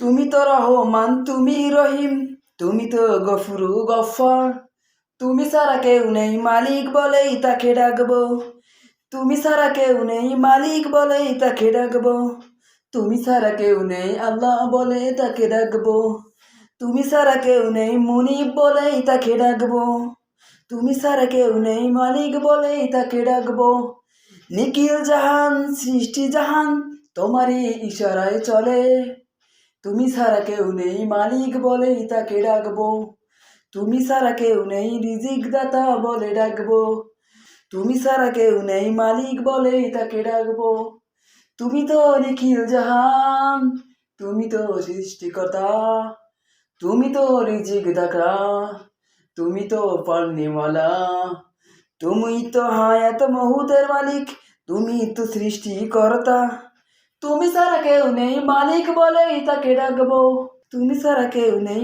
তুমি তো রহমান তুমি রহিম, তুমি তো গফুরু গফর। তুমি সারা কেউ নেই, মালিক বলেই তাকে ডাকবো। তুমি সারা কেউ নেই, মালিক বলেই তাকে ডাকবো। তুমি সারা কেউ নেই, আল্লাহ বলে তাকে ডাকবো। তুমি সারা কেউ নেই, মুনিব বলেই তাকে ডাকবো। তুমি সারা কেউ নেই, মালিক বলেই তাকে ডাকবো। নিখিল জাহান, সৃষ্টি জাহান, তোমারই ইশারায় চলে। তুমি সারা কেউ নেই মালিক বলেই তাকে ডাকবো। তুমি সারা কেউ নেই রিজিক দাতা বলে ডাকবো। তুমি সারা কেউ নেই মালিক বলেই তাকে ডাকবো। তুমি তো নিখিল জাহান, তুমি তো সৃষ্টিকর্তা, তুমি তো রিজিক দাতা তুমি তো পালনিওয়ালা তুমি তো হায়াত মহুতের মালিক, তুমি তো সৃষ্টিকর্তা। তুমি সারা কেউ নেই মালিক বলেই তাকে ডাকবো তুমি সারা কেউ নেই